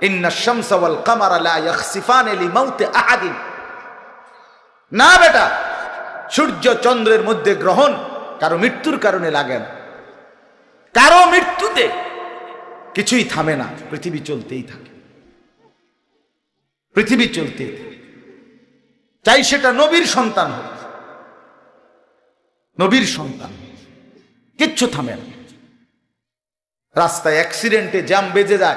ইন্না শামসা ওয়াল কামারা লা ইয়াখসিফান লিমাউতি আহাদিন। না বেটা, সূর্য চন্দ্রের মধ্যে গ্রহণ কারও মৃত্যুর কারণে লাগে না। কারও মৃত্যুতে কিছুই থামে না, পৃথিবী চলতেই থাকে। পৃথিবী চলতেই চাই সেটা নবীর সন্তান হোক। নবীর সন্তান। কিচ্ছু থামে না। রাস্তায় অ্যাক্সিডেন্টে জ্যাম বেজে যায়।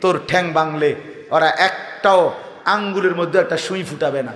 তোর ঠ্যাং বাংলে ওরা একটাও আঙ্গুলের মধ্যে একটা সুই ফুটাবে না।